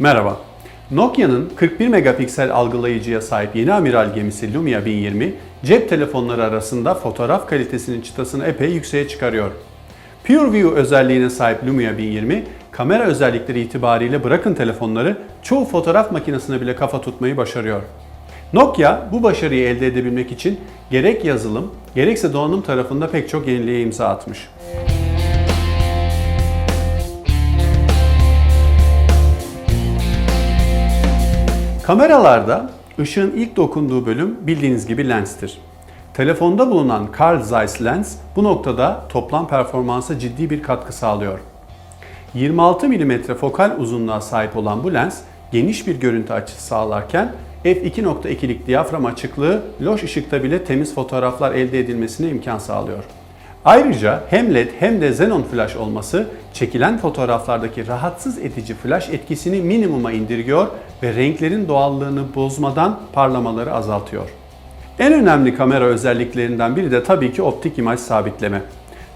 Merhaba. Nokia'nın 41 megapiksel algılayıcıya sahip yeni amiral gemisi Lumia 1020, cep telefonları arasında fotoğraf kalitesinin çıtasını epey yükseğe çıkarıyor. PureView özelliğine sahip Lumia 1020, kamera özellikleri itibariyle bırakın telefonları, çoğu fotoğraf makinesine bile kafa tutmayı başarıyor. Nokia bu başarıyı elde edebilmek için gerek yazılım, gerekse donanım tarafında pek çok yeniliğe imza atmış. Kameralarda ışığın ilk dokunduğu bölüm bildiğiniz gibi lenstir. Telefonda bulunan Carl Zeiss lens bu noktada toplam performansa ciddi bir katkı sağlıyor. 26 mm fokal uzunluğa sahip olan bu lens geniş bir görüntü açısı sağlarken f2.2'lik diyafram açıklığı loş ışıkta bile temiz fotoğraflar elde edilmesine imkan sağlıyor. Ayrıca hem LED hem de Xenon flash olması çekilen fotoğraflardaki rahatsız edici flash etkisini minimuma indirgiyor ve renklerin doğallığını bozmadan parlamaları azaltıyor. En önemli kamera özelliklerinden biri de tabii ki optik imaj sabitleme.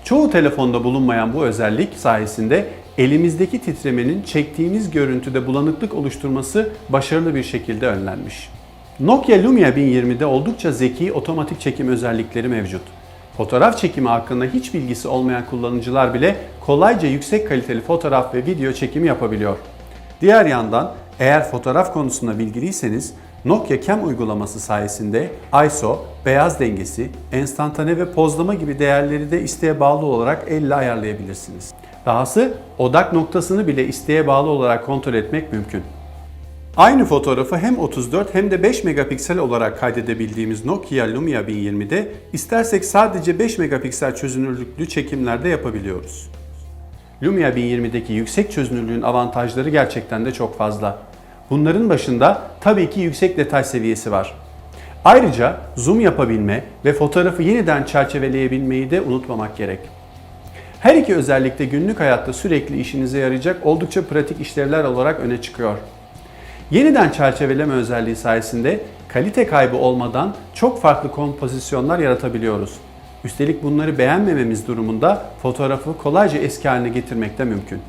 Çoğu telefonda bulunmayan bu özellik sayesinde elimizdeki titremenin çektiğimiz görüntüde bulanıklık oluşturması başarılı bir şekilde önlenmiş. Nokia Lumia 1020'de oldukça zeki otomatik çekim özellikleri mevcut. Fotoğraf çekimi hakkında hiç bilgisi olmayan kullanıcılar bile kolayca yüksek kaliteli fotoğraf ve video çekimi yapabiliyor. Diğer yandan eğer fotoğraf konusunda bilgiliyseniz Nokia Cam uygulaması sayesinde ISO, beyaz dengesi, enstantane ve pozlama gibi değerleri de isteğe bağlı olarak elle ayarlayabilirsiniz. Dahası odak noktasını bile isteğe bağlı olarak kontrol etmek mümkün. Aynı fotoğrafı hem 34 hem de 5 megapiksel olarak kaydedebildiğimiz Nokia Lumia 1020'de istersek sadece 5 megapiksel çözünürlüklü çekimlerde yapabiliyoruz. Lumia 1020'deki yüksek çözünürlüğün avantajları gerçekten de çok fazla. Bunların başında tabii ki yüksek detay seviyesi var. Ayrıca zoom yapabilme ve fotoğrafı yeniden çerçeveleyebilmeyi de unutmamak gerek. Her iki özellik de günlük hayatta sürekli işinize yarayacak oldukça pratik işlevler olarak öne çıkıyor. Yeniden çerçeveleme özelliği sayesinde kalite kaybı olmadan çok farklı kompozisyonlar yaratabiliyoruz. Üstelik bunları beğenmememiz durumunda fotoğrafı kolayca eski haline getirmek de mümkün.